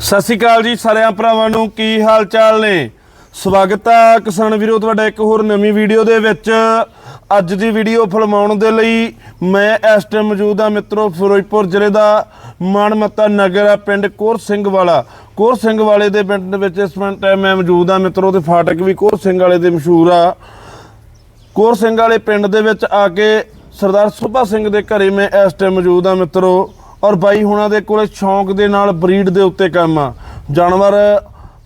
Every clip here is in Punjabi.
ਸਤਿ ਸ਼੍ਰੀ ਅਕਾਲ ਜੀ ਸਾਰਿਆਂ ਭਰਾਵਾਂ ਨੂੰ, ਕੀ ਹਾਲ ਚਾਲ ਨੇ? ਸਵਾਗਤ ਹੈ ਕਿਸਾਨ ਵੀਰੋ, ਤੁਹਾਡਾ ਇੱਕ ਹੋਰ ਨਵੀਂ ਵੀਡੀਓ ਦੇ ਵਿੱਚ। ਅੱਜ ਦੀ ਵੀਡੀਓ ਫਿਲਮਾਉਣ ਦੇ ਲਈ ਮੈਂ ਇਸ ਟਾਈਮ ਮੌਜੂਦ ਹਾਂ ਮਿੱਤਰੋ, ਫਿਰੋਜ਼ਪੁਰ ਜ਼ਿਲ੍ਹੇ ਦਾ ਮਾਨਮੱਤਾ ਨਗਰ ਆ ਪਿੰਡ ਕੋਰ ਸਿੰਘ ਵਾਲਾ। ਕੋਰ ਸਿੰਘ ਵਾਲੇ ਦੇ ਪਿੰਡ ਦੇ ਵਿੱਚ ਇਸ ਟਾਈਮ ਮੈਂ ਮੌਜੂਦ ਹਾਂ ਮਿੱਤਰੋ, ਤੇ ਫਾਟਕ ਵੀ ਕੋਰ ਸਿੰਘ ਵਾਲੇ ਦੇ ਮਸ਼ਹੂਰ ਆ। ਕੋਰ ਸਿੰਘ ਵਾਲੇ ਪਿੰਡ ਦੇ ਵਿੱਚ ਆ ਕੇ ਸਰਦਾਰ ਸੁਭਾ ਸਿੰਘ ਦੇ ਘਰੇ ਮੈਂ ਇਸ ਟਾਈਮ ਮੌਜੂਦ ਹਾਂ ਮਿੱਤਰੋ। ਔਰ ਬਾਈ ਹੁਣਾਂ ਦੇ ਕੋਲੇ ਸ਼ੌਂਕ ਦੇ ਨਾਲ ਬਰੀਡ ਦੇ ਉੱਤੇ ਕੰਮ ਆ। ਜਾਨਵਰ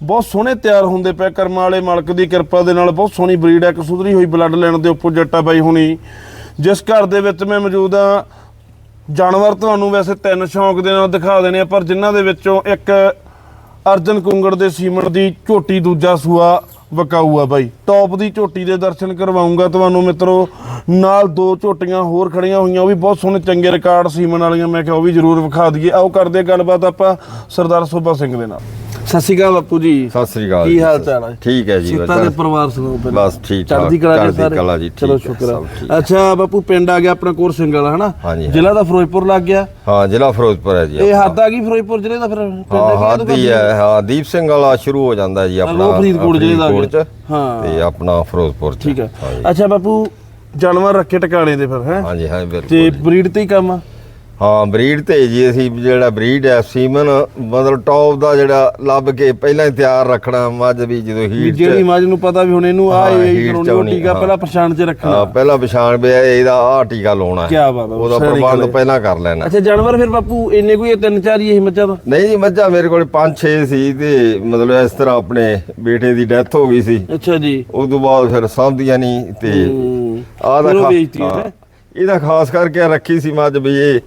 ਬਹੁਤ ਸੋਹਣੇ ਤਿਆਰ ਹੁੰਦੇ ਪਏ ਕਰਮਾਂ ਵਾਲੇ ਮਾਲਕ ਦੀ ਕਿਰਪਾ ਦੇ ਨਾਲ ਬਹੁਤ ਸੋਹਣੀ ਬਰੀਡ ਹੈ ਇੱਕ ਸੁਧਰੀ ਹੋਈ ਬਲੱਡ ਲੈਣ ਦੇ ਉੱਪਰ ਜੱਟਾ ਬਾਈ ਹੁਣੀ। ਜਿਸ ਘਰ ਦੇ ਵਿੱਚ ਮੈਂ ਮੌਜੂਦ ਹਾਂ ਜਾਨਵਰ ਤੁਹਾਨੂੰ ਵੈਸੇ ਤਿੰਨ ਸ਼ੌਂਕ ਦੇ ਨਾਲ ਦਿਖਾ ਦੇਣੇ ਆ, ਪਰ ਜਿਨ੍ਹਾਂ ਦੇ ਵਿੱਚੋਂ ਇੱਕ ਅਰਜਨ ਕੁੰਗੜ ਦੇ ਸੀਮਣ ਦੀ ਝੋਟੀ, ਦੂਜਾ ਸੂਆ। ਵਕਾਊ ਆ ਬਾਈ। ਟੌਪ ਦੀ ਝੋਟੀ ਦੇ ਦਰਸ਼ਨ ਕਰਵਾਉਂਗਾ ਤੁਹਾਨੂੰ ਮਿੱਤਰੋ। ਨਾਲ ਦੋ ਝੋਟੀਆਂ ਹੋਰ ਖੜੀਆਂ ਹੋਈਆਂ, ਉਹ ਵੀ ਬਹੁਤ ਸੋਹਣੇ, ਚੰਗੇ ਰਿਕਾਰਡ ਸੀਮਨ ਵਾਲੀਆਂ, ਮੈਂ ਕਿਹਾ ਉਹ ਵੀ ਜ਼ਰੂਰ ਵਿਖਾ ਦਈਏ। ਆਓ ਕਰਦੇ ਗੱਲਬਾਤ ਆਪਾਂ ਸਰਦਾਰ ਸੋਭਾ ਸਿੰਘ ਦੇ ਨਾਲ। ਸਤਿ ਸ਼੍ਰੀ ਅਕਾਲ ਬਾਪੂ ਜੀ ਸਤਿ ਸ੍ਰੀ ਅਕਾਲ ਕੀ ਜੀ, ਹਾਲ ਚਾਲ ਹੈ ਠੀਕ ਹੈ ਜੀ ਸੀਤਾ ਵਧੀਆ। ਦੇ ਪਰਿਵਾਰ ਸੁਣਾਓ ਪਹਿਲਾਂ। ਬਸ ਠੀਕ ਠਾਕ, ਚੜ੍ਹਦੀ ਕਲਾ ਜੀ ਚੜ੍ਹਦੀ ਸਾਰੇ? ਕਲਾ ਜੀ, ਠੀਕ ਚਲੋ ਹੈ, ਸ਼ੁਕਰ ਸਭ ਹੈ। ਅੱਛਾ ਬਾਪੂ ਪਿੰਡ ਆ ਗਿਆ ਆਪਣਾ ਕੋਰ ਸਿੰਘ ਵਾਲਾ ਹਨਾ ਹਾਂਜੀ, ਹਾਂ। ਜ਼ਿਲ੍ਹਾ ਦਾ ਫਿਰੋਜ਼ਪੁਰ ਲੱਗ ਗਿਆ ਹਾਂ ਜ਼ਿਲ੍ਹਾ ਫਿਰੋਜ਼ਪੁਰ ਹੈ ਜੀ ਇਹ ਆਪਣਾ। ਹੱਦ ਆ ਗਈ ਫਿਰੋਜ਼ਪੁਰ ਜ਼ਿਲ੍ਹੇ ਦਾ ਫਿਰ ਪਿੰਡ ਹਾਂ ਹੈਗਾ ਹੱਦ ਹੀ ਹੈ ਹਾਂ ਦੀਪ ਸਿੰਘ ਵਾਲਾ ਸ਼ੁਰੂ ਹੋ ਜਾਂਦਾ ਜੀ ਆਪਣਾ ਉਹ ਫਰੀਦਕੋਟ ਜ਼ਿਲ੍ਹੇ ਦਾ ਆ ਗਿਆ। ਫਰੀਦਕੋਟ ਚ, ਹਾਂ। ਤੇ ਆਪਣਾ ਫਿਰੋਜ਼ਪੁਰ ਚ ਠੀਕ ਹੈ। ਅੱਛਾ ਬਾਪੂ ਜਾਨਵਰ ਰੱਖੇ ਟਿਕਾਣੇ ਦੇ ਫਿਰ ਹੈ ਹਾਂਜੀ ਹਾਂ ਤੇ ਬਿਲਕੁਲ ਬਰੀਡ ਤੇ ਹੀ ਕੰਮ ਆ ਹਾਂ ਬਰੀਡ ਤੇ ਜੀ ਅਸੀਂ ਜਿਹੜਾ ਬਰੀਡ ਹੈ ਸੀਮਨ ਮਤਲਬ ਟੌਪ ਦਾ ਜਿਹੜਾ ਲੱਭ ਕੇ ਪਹਿਲਾਂ ਹੀ ਤਿਆਰ ਰੱਖਣਾ ਮੱਝ ਵੀ ਜਦੋਂ ਵੀ ਹੀਟ ਜਿਹੜੀ ਮੱਝ ਨੂੰ ਪਤਾ ਵੀ ਹੁਣ ਇਹਨੂੰ ਆ ਇਹ ਕਰਾਉਣੀ ਉਹ ਟੀਕਾ। ਪਹਿਲਾਂ ਪਛਾਣ ਚ ਰੱਖਣਾ ਹਾਂ ਪਹਿਲਾਂ ਪਛਾਣ ਪਿਆ ਇਹਦਾ ਆ ਟੀਕਾ ਲਾਉਣਾ ਹੈ। ਕਿਆ ਬਾਤ ਉਹਦਾ ਪ੍ਰਬੰਧ। ਪਹਿਲਾਂ ਕਰ ਲੈਣਾ ਅੱਛਾ ਜਾਨਵਰ ਫਿਰ ਬਾਪੂ ਇੰਨੇ ਕੋਈ ਤਿੰਨ ਚਾਰ ਹੀ ਇਹ ਮੱਝਾਂ ਦਾ ਨਹੀਂ ਜੀ ਮੱਝਾਂ ਮੇਰੇ ਕੋਲ 5-6 ਸੀ ਤੇ ਮਤਲਬ ਇਸ ਤਰ੍ਹਾਂ ਆਪਣੇ ਬੇਟੇ ਦੀ ਡੈਥ ਹੋ ਗਈ ਸੀ ਅੱਛਾ ਜੀ ਉਸ ਤੋਂ ਬਾਅਦ ਫਿਰ ਸਮਝਦੀਆਂ ਨਹੀਂ ਤੇ। ਆਹ ਦਾ। ਇਹਦਾ ਖਾਸ ਕਰਕੇ ਰੱਖੀ ਸੀ ਮੱਝ ਵੀ ਇਹ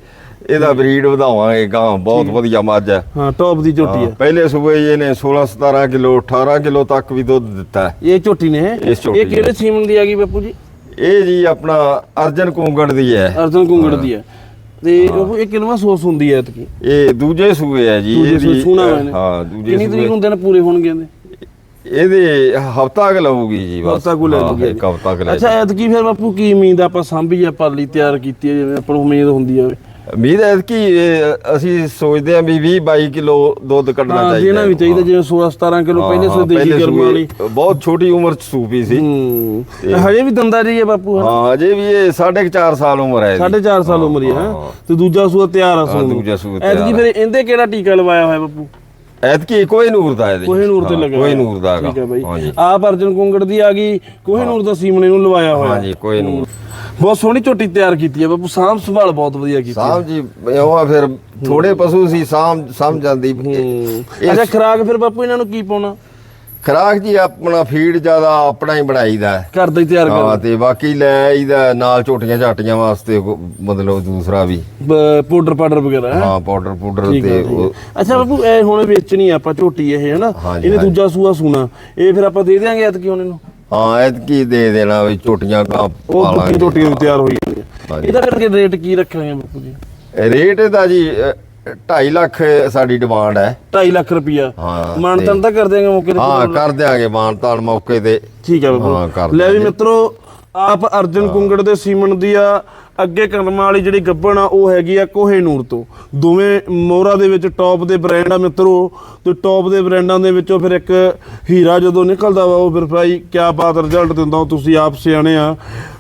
ਇਹਦਾ ਬਰੀਡ ਵਧਾਵਾਂਗੇ ਗਾਂ ਬਹੁਤ ਵਧੀਆ ਮੱਝ ਹੈ। ਹਾਂ ਟੌਪ ਦੀ ਝੋਟੀ ਹਾਂ, ਪਹਿਲੇ ਸੂਬੇ ਇਹਨੇ 16 17 ਕਿਲੋ 18 ਕਿਲੋ ਤੱਕ ਵੀ ਦੁੱਧ ਦਿੱਤਾ ਹੈ। ਇਹ ਝੋਟੀ ਨੇ? ਇਹ ਕਿਹੜੇ ਸੀਮਨ ਦੀ ਆ ਗਈ ਬਾਪੂ ਜੀ? ਇਹ ਜੀ ਆਪਣਾ ਅਰਜਨ ਕੁੰਗੜ ਦੀ ਹੈ। ਅਰਜਨ ਕੁੰਗੜ ਦੀ ਹੈ। ਤੇ ਬਾਪੂ ਇਹ ਕਿੰਨਵਾਂ ਸੋਸ ਹੁੰਦੀ ਹੈ ਇਤਕੀ ਇਹ ਦੂਜੇ ਸੂਏ ਹੈ ਜੀ ਇਹਦੀ- ਨੇ। ਹਾਂ ਦੂਜੇ ਕਿੰਨੀ ਤਰੀਕ ਹੁੰਦੇ ਨੇ ਪੂਰੇ ਹੋਣਗੇ ਇਹਦੇ? ਇਹਦੇ ਹਫਤਾ ਕ ਲਊਗੀ ਜੀ ਬਸ। ਹਫਤਾ ਕੋ ਲੈ ਹਾਂ, ਲੂਗੇ ਇੱਕ ਹਫਤਾ ਕ ਲੈ ਅੱਛਾ ਐਤਕੀ ਫਿਰ ਬਾਪੂ ਕੀ ਉਮੀਦ ਆ? ਆਪਾਂ ਸਾਂਭੀ ਆ ਪਾਲੀ ਤਿਆਰ ਕੀਤੀ ਜਿਵੇਂ ਆਪਾਂ ਨੂੰ ਉਮੀਦ ਹੁੰਦੀ ਹੈ ਉਮੀਦ ਹੈ ਕਿ ਅਸੀਂ ਸੋਚਦੇ ਹਾਂ ਵੀ 20 22 ਕਿਲੋ ਦੁੱਧ ਕੱਢਣਾ ਹਾਂ ਚਾਹੀਦਾ ਦੇਣਾ ਵੀ ਚਾਹੀਦਾ ਜਿਵੇਂ 16 17 ਕਿਲੋ ਪਹਿਲੇ ਹਾਂ, ਸੋ ਗਰਮ ਵਾਲੀ। ਬਹੁਤ ਛੋਟੀ ਉਮਰ ਚ ਸੂਪੀ ਸੀ। ਹੂੰ ਹਜੇ ਵੀ ਦੰਦਾ ਜੀ ਹੈ ਬਾਪੂ? ਹਾਂ ਅਜੇ ਵੀ ਇਹ 4.5 ਸਾਲ ਉਮਰ ਹੈ ਇਹਦੀ। ਸਾਢੇ ਚਾਰ ਸਾਲ ਉਮਰ ਹੀ ਹੈ ਹਾਂ। ਤੇ ਦੂਜਾ ਸੂਆ ਤਿਆਰ ਆ ਹਾਂ, ਨੂੰ। ਦੂਜਾ ਸੂਆ ਤਿਆਰ ਐਤਕੀ ਆ। ਫਿਰ ਇਹਦੇ ਕਿਹੜਾ ਟੀਕਾ ਲਵਾਇਆ ਹੋਇਆ ਬਾਪੂ? ਐਤਕੀ ਕੋਈ ਨੂਰ ਦਾ ਇਹਦੇ ਕੋਹੇ ਨੂਰ ਤੇ ਹਾਂ, ਲੱਗਾ ਕੋਈ ਹੋਇਆ। ਨੂਰ ਦਾ ਠੀਕ ਹੈ ਬਾਈ। ਹਾਂਜੀ ਆਪ ਅਰਜਨ ਕੁੰਗੜ ਦੀ ਆ ਗਈ ਕੋਹੇ ਨੂਰ ਦਾ ਸੀਮਣੇ ਨੂੰ ਲਵਾਇਆ ਹੋਇਆ। ਹਾਂਜੀ ਕੋਈ ਨੂਰ। ਬਹੁਤ ਸੋਹਣੀ ਝੋਟੀ ਤਿਆਰ ਕੀਤੀ ਹੈ ਬਾਪੂ ਸਾਂਭ ਸੰਭਾਲ ਬਹੁਤ ਵਧੀਆ ਕੀਤੀ ਹੈ। ਜੀ ਉਹ ਆ ਫਿਰ ਥੋੜੇ ਪਸ਼ੂ ਸੀ ਸਾਹਮ ਸਮਝ ਜਾਂਦੀ ਹੂੰ। ਇਹ ਅੱਛਾ ਖਰਾਕ ਫਿਰ ਬਾਪੂ ਇਹਨਾਂ ਨੂੰ ਕੀ ਪਾਉਣਾ? ਖਰਾਕ ਜੀ ਆਪਣਾ ਫੀਡ ਜ਼ਿਆਦਾ ਆਪਣਾ ਹੀ ਬਣਾਈਦਾ ਹੈ। ਘਰ ਦਾ ਹੀ ਤਿਆਰ ਹਾਂ ਕਰ ਤੇ ਬਾਕੀ ਲੈ ਇਹਦਾ ਨਾਲ ਝੋਟੀਆਂ ਝਾਟੀਆਂ ਵਾਸਤੇ ਮਤਲਬ ਦੂਸਰਾ ਵੀ। ਪਾਊਡਰ ਪਾਊਡਰ ਵਗੈਰਾ ਹੈਂ? ਹਾਂ ਪਾਊਡਰ ਪਾਊਡਰ ਤੇ ਹੈ, ਹੈ। ਅੱਛਾ ਬਾਪੂ ਇਹ ਹੁਣ ਵੇਚਣੀ ਆਪਾਂ ਝੋਟੀ ਇਹ ਹਨਾ? ਹਾਂਜੀ, ਇਹਨੇ। ਦੂਜਾ ਸੂਆ ਸੂਣਾ। ਇਹ ਫਿਰ ਆਪਾਂ ਦੇ ਦਿਆਂਗੇ ਐਤਕੀ ਹੁਣ ਇਹਨੂੰ? ਹਾਂ ਐਤਕੀ ਦੇ ਦੇਣਾ ਵੀ ਝੋਟੀਆਂ ਕਾ ਉਹ ਦੂਜੀ ਝੋਟੀ ਵੀ ਤਿਆਰ ਹੋਈ ਜਾਂਦੀ ਹੈ ਹਾਂਜੀ। ਇਹਦਾ ਕਰਕੇ ਰੇਟ ਕੀ ਰੱਖਾਂਗੇ ਬਾਪੂ ਜੀ? ਰੇਟ ਇਹਦਾ ਜੀ 2.5 ਲੱਖ ਸਾਡੀ ਡਿਮਾਂਡ ਹੈ। 2.5 ਲੱਖ ਰੁਪਿਆ ਹਾਂ, ਮਾਨਤਨ ਤੇ- ਤਾਂ ਕਰ ਦਿਆਂਗੇ ਮੌਕੇ ਤੇ। ਹਾਂ ਕਰ ਦਿਆਂਗੇ ਮਾਨਤਾਨ ਮੌਕੇ ਤੇ। ਠੀਕ ਹੈ ਹਾਂ, ਬਾਪੂ। ਲੈ ਵੀ। ਮਿੱਤਰੋ ਆਪ ਅਰਜਨ ਕੁੰਗੜ ਦੇ ਸੀਮਨ ਦੀ ਆ ਅੱਗੇ ਕਰਮਾਂ ਵਾਲੀ ਜਿਹੜੀ ਗੱਬਣ ਆ ਉਹ ਹੈਗੀ ਆ ਕੋਹੇ ਨੂਰ ਤੋਂ। ਦੋਵੇਂ ਮੋਹਰਾ ਦੇ ਵਿੱਚ ਟੌਪ ਦੇ ਬ੍ਰਾਂਡ ਆ ਮਿੱਤਰੋ ਤੇ ਟੌਪ ਦੇ ਬ੍ਰਾਂਡਾਂ ਦੇ ਵਿੱਚੋਂ ਫਿਰ ਇੱਕ ਹੀਰਾ ਜਦੋਂ ਨਿਕਲਦਾ ਵਾ ਉਹ ਫਿਰ ਭਾਈ ਕਿਆ ਬਾਤ ਰਿਜ਼ਲਟ ਦਿੰਦਾ ਤੁਸੀਂ ਆਪ ਸਿਆਣੇ ਆ।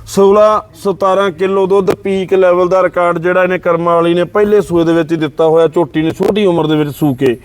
16 17 ਕਿਲੋ ਦੁੱਧ ਪੀਕ ਲੈਵਲ ਦਾ ਰਿਕਾਰਡ ਜਿਹੜਾ ਇਹਨੇ ਕਰਮਾਂ ਵਾਲੀ ਨੇ ਪਹਿਲੇ ਸੂਏ ਦੇ ਵਿੱਚ ਹੀ ਦਿੱਤਾ ਹੋਇਆ, ਝੋਟੀ ਨੇ ਛੋਟੀ ਉਮਰ ਦੇ ਵਿੱਚ ਸੂ ਕੇ।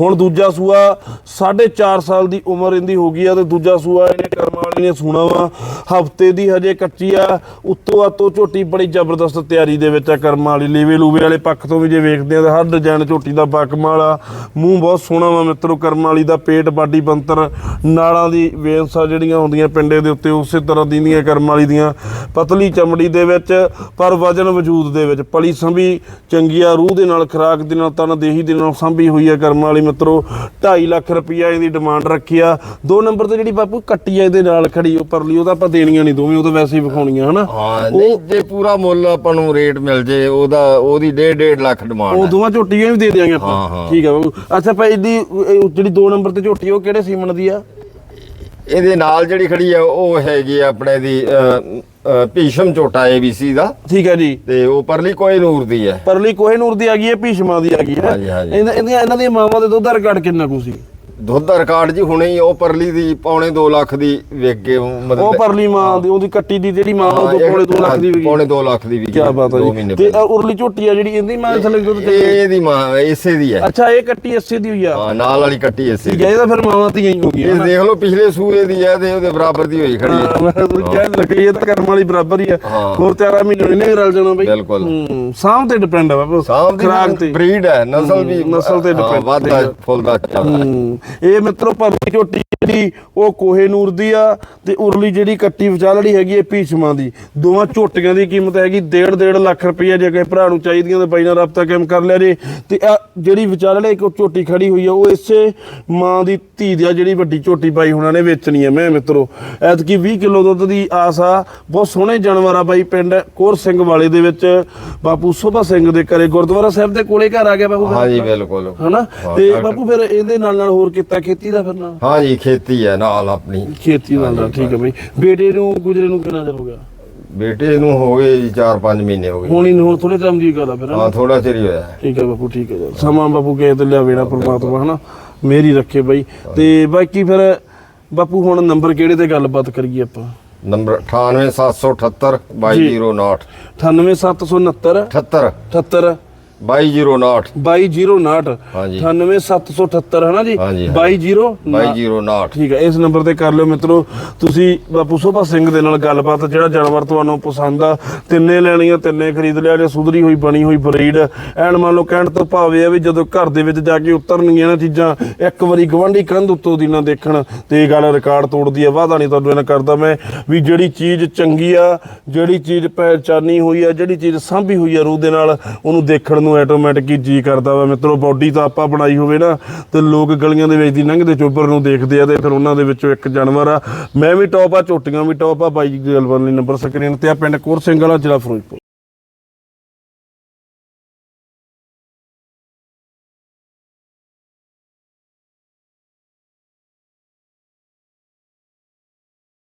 ਹੁਣ ਦੂਜਾ ਸੂਆ 4.5 ਸਾਲ ਦੀ ਉਮਰ ਇਹਦੀ ਹੋ ਗਈ ਆ ਤੇ ਦੂਜਾ ਸੂਆ ਇਹਨੇ ਕਰਮਾਂ ਵਾਲੀ ਨੇ ਸੂਣਾ ਵਾ। ਹਫ਼ਤੇ ਦੀ ਹਜੇ ਕੱਚੀ ਆ, ਉੱਤੋਂ ਆਤੋਂ ਝੋਟੀ ਬੜੀ ਜ਼ਬਰਦਸਤ ਤਿਆਰੀ ਦੇ ਵਿੱਚ ਆ ਕਰਮਾਂ ਵਾਲੀ। ਲੀਵੇ ਲੂਵੇ ਵਾਲੇ ਪੱਖ ਤੋਂ ਵੀ ਜੇ ਵੇਖਦੇ ਆ ਤਾਂ ਹਰ ਡਿਜ਼ਾਈਨ ਝੋਟੀ ਦਾ ਬਕਮਾ ਵਾਲਾ ਮੂੰਹ ਬਹੁਤ ਸੋਹਣਾ ਵਾ ਮਿੱਤਰੋ, ਕਰਮਾਂ ਵਾਲੀ ਦਾ ਪੇਟ ਬਾਡੀ ਬੰਤਰ ਨਾੜਾਂ ਦੀ ਵੇਨਸ ਆ ਜਿਹੜੀਆਂ ਹੁੰਦੀਆਂ ਪਿੰਡੇ ਦੇ ਉੱਤੇ, ਉਸੇ ਤਰ੍ਹਾਂ ਦੀ ਦੀਆਂ ਕਰਮਾਂ ਵਾਲੀ ਦੀਆਂ ਪਤਲੀ ਚਮੜੀ ਦੇ ਵਿੱਚ ਪਰ ਵਜਨ ਵਜੂਦ ਦੇ ਵਿੱਚ। ਪਲੀ ਸੰਭੀ ਚੰਗੀ ਆ ਰੂਹ ਦੇ ਨਾਲ ਖਰਾਕ ਦੇ ਨਾਲ ਤਨ ਦੇਹੀ ਦੇ ਨਾਲ ਸੰਭੀ ਹੋਈ ਹੈ ਕਰਮਾਂ ਵਾਲੀ ਮਿੱਤਰੋ। 2.5 ਲੱਖ ਰੁਪਈਆ ਇਹਦੀ ਡਿਮਾਂਡ ਰੱਖੀ ਆ। ਦੋ ਨੰਬਰ ਤੇ ਜਿਹੜੀ ਬਾਪੂ ਕੱਟੀ ਆ ਇਹਦੇ ਨਾਲ ਖੜੀ ਉਹ ਪਰਲੀ ਉਹ ਤਾਂ ਆਪਾਂ ਦੇਣੀਆਂ ਨਹੀਂ ਦੋਵੇਂ ਉਹ ਤਾਂ ਵੈਸੇ ਹੀ ਵਿਖਾਉਣੀਆਂ ਹਨਾ? ਹਾਂ ਨਹੀਂ ਜੇ ਪੂਰਾ ਮੁੱਲ ਆਪਾਂ ਨੂੰ ਰੇਟ ਮਿਲ ਜੇ ਉਹਦਾ ਉਹਦੀ 1.5 ਲੱਖ ਡਿਮਾਂਡ ਉਹ ਦੋਵਾਂ ਝੋਟੀਆਂ ਵੀ ਦੇ ਦਿਆਂਗੇ ਹਾਂ, ਆਪਾਂ। ਠੀਕ ਆ ਬਾਬੂ ਅੱਛਾ ਭਾਈ ਦੀ ਇਹ ਜਿਹੜੀ ਦੋ ਨੰਬਰ ਤੇ ਝੋਟੀ ਉਹ ਕਿਹੜੇ ਸੀਮਨ ਦੀ ਆ? ਇਹਦੇ ਨਾਲ ਜਿਹੜੀ ਖੜੀ ਆ ਉਹ ਹੈਗੀ ਆ ਆਪਣੇ ਦੀ ਭੀਸ਼ਮ ਝੋਟਾ ABC ਦਾ। ਠੀਕ ਹੈ ਜੀ। ਤੇ ਉਹ ਪਰਲੀ ਕੋਈ ਨੂਰ ਦੀ ਹੈ ਪਰਲੀ ਕੋਹੇ ਨੂਰ ਦੀ ਆ ਗਈ ਹੈ ਭੀਸ਼ਮਾ ਦੀ ਆ ਗਈ ਹੈ। ਹਾਂਜੀ, ਹਾਂਜੀ। ਇਹਨਾਂ ਇਹਦੀਆਂ ਇਹਨਾਂ ਦੀਆਂ ਮਾਵਾਂ ਦੇ ਦੁੱਧ ਦਾ ਰਿਕਾਰਡ ਕਿੰਨਾ ਕੁ ਸੀ? ਦੁੱਧ ਦਾ ਰਿਕਾਰਡ ਜੀ ਹੁਣੇ ਹੀ ਉਹ ਪਰਲੀ ਦੀ ਪੌਣੇ 2 ਲੱਖ ਦੀ ਵਿਕ ਗਏ ਉਹ ਪਰਲੀ ਮਾਂ ਦੀ ਉਹਦੀ ਕੱਟੀ ਦੀ ਜਿਹੜੀ ਮਾਂ ਉਹ ਹਾਂ, ਪੌਣੇ 2 ਲੱਖ ਦੀ ਵੀ ਪੌਣੇ 2 ਲੱਖ ਦੀ ਵੀ ਕੀ ਬਾਤ ਹੈ ਜੀ। ਤੇ ਉਰਲੀ ਝੋਟੀ ਆ ਜਿਹੜੀ ਇਹਦੀ ਮਾਂ ਥੱਲੇ ਦੁੱਧ ਇਹ ਚੱਲੇ ਇਹਦੀ ਮਾਂ ਇਸੇ ਦੀ ਹੈ। ਅੱਛਾ ਇਹ ਕੱਟੀ ਅੱਸੇ ਦੀ ਹੋਈ ਆ। ਹਾਂ ਨਾਲ ਵਾਲੀ ਕੱਟੀ ਇਸੇ ਦੀ। ਹੈ ਇਹਦਾ ਫਿਰ ਮਾਵਾਂ ਧੀਆਂ ਹੀ ਹੋ ਇਹ ਗਈਆਂ ਦੇਖ ਲਓ ਪਿਛਲੇ ਸੂਏ ਦੀ ਹੈ ਤੇ ਉਹਦੇ ਬਰਾਬਰ ਦੀ ਹੋਈ ਖੜੀ ਹੈ। ਮੈਂ ਤੁਹਾਨੂੰ ਕਹਿਣ ਲੱਗੀ ਇਹ ਤਾਂ ਕਰਮ ਵਾਲੀ ਬਰਾਬਰ ਹੀ ਆ। ਹਾਂ। ਹੋਰ ਚਾਰਾ ਮਹੀਨੇ ਇਹਨੇ ਰਲ ਜਾਣਾ ਬਈ। ਬਿਲਕੁਲ। ਹੂੰ, ਸਾਂਭ ਤੇ ਡਿਪੈਂਡ ਆ ਬਾਬੂ। ਸਾਹਮ ਖੁਰਾਕ ਤੇ ਦੀ ਬਰੀਡ ਹੈ ਨਸਲ ਵੀ ਹੂੰ, ਨਸਲ ਤੇ ਹਾਂ, depend ਵੱਧਦਾ ਫੁੱਲਦਾ ਚੱਲਦਾ ਹੂੰ, ਇਹ ਮਿੱਤਰੋ ਪਰਲੀ ਝੋਟੀ ਜਿਹੜੀ ਉਹ ਕੋਹੇਨੂਰ ਦੀ ਆ ਤੇ ਉਰਲੀ ਜਿਹੜੀ ਕੱਟੀ ਵਿਚਾਲੜੀ ਹੈਗੀ ਇਹ ਭੀਸ਼ਮਾਂ ਦੀ। ਦੋਵਾਂ ਝੋਟੀਆਂ ਦੀ ਕੀਮਤ ਹੈਗੀ 1.5 1.5 ਲੱਖ ਰੁਪਏ ਜੇ ਕਿਸੇ ਭਰਾ ਨੂੰ ਚਾਹੀਦੀਆਂ ਤਾਂ ਬਾਈ ਨਾਲ ਰابطਾ ਕਾਇਮ ਕਰ ਲਿਆ ਜੇ। ਤੇ ਆ ਜਿਹੜੀ ਵਿਚਾਲੜੀ ਇੱਕ ਝੋਟੀ ਖੜੀ ਹੋਈ ਆ ਉਹ ਇਸੇ ਮਾਂ ਦੀ ਧੀ ਦੀ ਜਿਹੜੀ ਵੱਡੀ ਝੋਟੀ ਬਾਈ ਹੁਣਾਂ ਨੇ ਵੇਚਣੀ ਆ। ਮੈਂ ਮਿੱਤਰੋ ਐਤਕੀ 20 ਕਿਲੋ ਦੁੱਧ ਦੀ ਆਸ ਆ। ਬਹੁਤ ਸੋਹਣੇ ਜਾਨਵਰ ਆ ਬਾਈ ਪਿੰਡ ਕੋਰ ਸਿੰਘ ਵਾਲੇ ਦੇ ਵਿੱਚ। ਬਾਪੂ ਸੋਭਾ ਸਿੰਘ ਦੇ ਘਰੇ ਗੁਰਦੁਆਰਾ ਸਾਹਿਬ ਦੇ ਕੋਲੇ ਘਰ ਆ ਗਿਆ ਬਾਪੂ ਹਾਂ ਬਿਲਕੁਲ। ਹਨਾ? ਤੇ ਬਾਪੂ ਫਿਰ ਇਹਦੇ ਨਾਲ ਨਾਲ ਹੋਰ ਕੀਤਾ ਖੇਤੀ ਦਾ ਫਿਰ ਨਾਲ? ਹਾਂ ਖੇਤੀ ਹੈ ਨਾਲ ਆਪਣੀ। ਖੇਤੀ ਨਾਲ ਨਾਲ ਠੀਕ ਹੈ ਬਈ। ਬੇਟੇ ਨੂੰ ਗੁਜਰੇ ਨੂੰ ਕਿੰਨਾ ਚਿਰ ਹੋ ਗਿਆ? ਬੇਟੇ ਨੂੰ ਹੋ ਗਏ 4-5 ਮਹੀਨੇ ਹੋ ਗਏ। ਹੁਣ ਹੀ ਹੁਣ ਥੋੜੇ ਟਾਈਮ ਦੀ ਗੱਲ ਆ ਫਿਰ ਹਨਾ? ਹਾਂ ਥੋੜਾ ਚਿਰ ਹੀ ਹੋਇਆ। ਹੈ। ਠੀਕ ਹੈ ਬਾਪੂ ਠੀਕ ਹੈ। ਸਮਾਂ ਬਾਪੂ ਕਿਸੇ ਤੇ ਲਿਆਵੇ ਨਾ ਪ੍ਰਮਾਤਮਾ ਹਨਾ? ਮੇਰੀ ਰੱਖੇ ਬਈ। ਤੇ ਬਾਕੀ ਫਿਰ ਬਾਪੂ ਹੁਣ ਨੰਬਰ ਕਿਹੜੇ ਤੇ ਗੱਲਬਾਤ ਕਰੀਏ ਆਪਾਂ? ਨੰਬਰ 98778 2209 98769 78 78 2209 2209 ਹਾਂਜੀ। 98778 ਹਨਾ ਜੀ? ਹਾਂਜੀ, 2209 2209 ਠੀਕ ਹੈ ਇਸ ਨੰਬਰ ਤੇ ਕਰ ਲਿਓ ਮਿੱਤਰੋ ਤੁਸੀਂ ਬਾਪੂ ਸੋਭਾ ਸਿੰਘ ਦੇ ਨਾਲ ਗੱਲਬਾਤ ਜਿਹੜਾ ਜਾਨਵਰ ਤੁਹਾਨੂੰ ਪਸੰਦ ਆ ਤਿੰਨੇ ਲੈਣੀਆਂ ਤਿੰਨੇ ਖਰੀਦ ਲਿਆ ਜੇ ਸੁਧਰੀ ਹੋਈ ਬਣੀ ਹੋਈ ਬਰੀਡ। ਐਨ ਮੰਨ ਲਓ ਕਹਿਣ ਤੋਂ ਭਾਵੇਂ ਆ ਵੀ ਜਦੋਂ ਘਰ ਦੇ ਵਿੱਚ ਜਾ ਕੇ ਉਤਰਨਗੀਆਂ ਨਾ ਚੀਜ਼ਾਂ ਇੱਕ ਵਾਰੀ ਗਵਾਂਢੀ ਕੰਧ ਉੱਤੋਂ ਦੀ ਨਾ ਦੇਖਣ ਤੇ ਇਹ ਗੱਲ ਰਿਕਾਰਡ ਤੋੜਦੀ ਆ ਵਾਦਾ ਨਹੀਂ ਤੁਹਾਨੂੰ ਇਹਨਾਂ ਕਰਦਾ ਮੈਂ ਵੀ ਜਿਹੜੀ ਚੀਜ਼ ਚੰਗੀ ਆ ਜਿਹੜੀ ਚੀਜ਼ ਪਹਿਚਾਨੀ ਹੋਈ ਆ ਜਿਹੜੀ ਚੀਜ਼ ਸਾਂਭੀ ਹੋਈ ਆ ਰੂਹ ਦੇ ਨਾਲ ਉਹਨੂੰ ਦੇਖਣ ਨੂੰ ਆਟੋਮੈਟਿਕ ਹੀ ਜੀ ਕਰਦਾ ਵਾ। ਮਿੱਤਰੋ ਬਾਡੀ ਤਾਂ ਆਪਾਂ ਬਣਾਈ ਹੋਵੇ ਨਾ, ਤੇ ਲੋਕ ਗਲੀਆਂ ਦੇ ਵਿੱਚ ਦੀ ਲੰਘਦੇ ਚੋਬਰ ਨੂੰ ਦੇਖਦੇ ਆ ਤੇ ਫਿਰ ਉਹਨਾਂ ਦੇ ਵਿੱਚੋਂ ਇੱਕ ਜਾਨਵਰ ਆ। ਮੈਂ ਵੀ ਟੌਪ ਆ ਝੋਟੀਆਂ ਵੀ ਟੌਪ ਆ, ਬਾਈ ਦੀ ਗਲਵਨ ਲਈ ਨੰਬਰ ਸਕਰੀਨ ਤੇ ਆ, ਪਿੰਡ ਕੋਰ ਸਿੰਘ ਵਾਲਾ, ਜ਼ਿਲ੍ਹਾ ਫਿਰੋਜ਼ਪੁਰ।